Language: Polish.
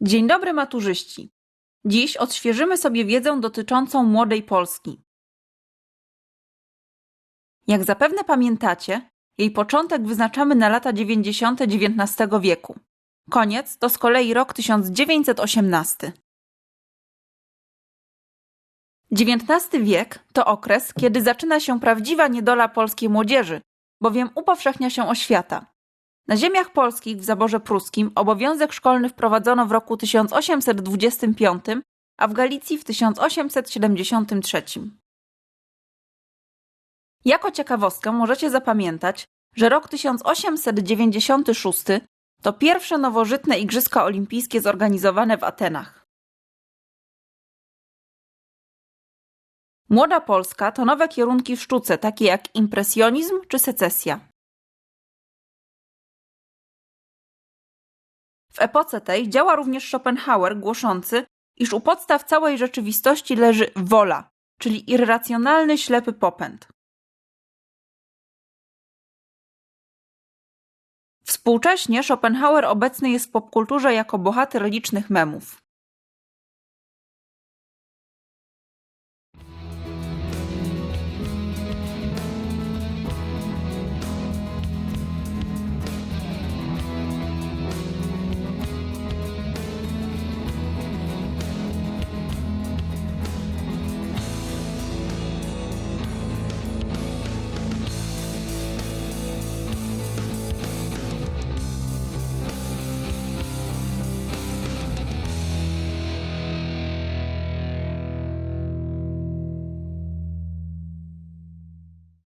Dzień dobry maturzyści. Dziś odświeżymy sobie wiedzę dotyczącą młodej Polski. Jak zapewne pamiętacie, jej początek wyznaczamy na lata 90. XIX wieku. Koniec to z kolei rok 1918. XIX wiek to okres, kiedy zaczyna się prawdziwa niedola polskiej młodzieży, bowiem upowszechnia się oświata. Na ziemiach polskich w zaborze pruskim obowiązek szkolny wprowadzono w roku 1825, a w Galicji w 1873. Jako ciekawostkę możecie zapamiętać, że rok 1896 to pierwsze nowożytne Igrzyska Olimpijskie zorganizowane w Atenach. Młoda Polska to nowe kierunki w sztuce, takie jak impresjonizm czy secesja. W epoce tej działa również Schopenhauer głoszący, iż u podstaw całej rzeczywistości leży wola, czyli irracjonalny ślepy popęd. Współcześnie Schopenhauer obecny jest w popkulturze jako bohater licznych memów.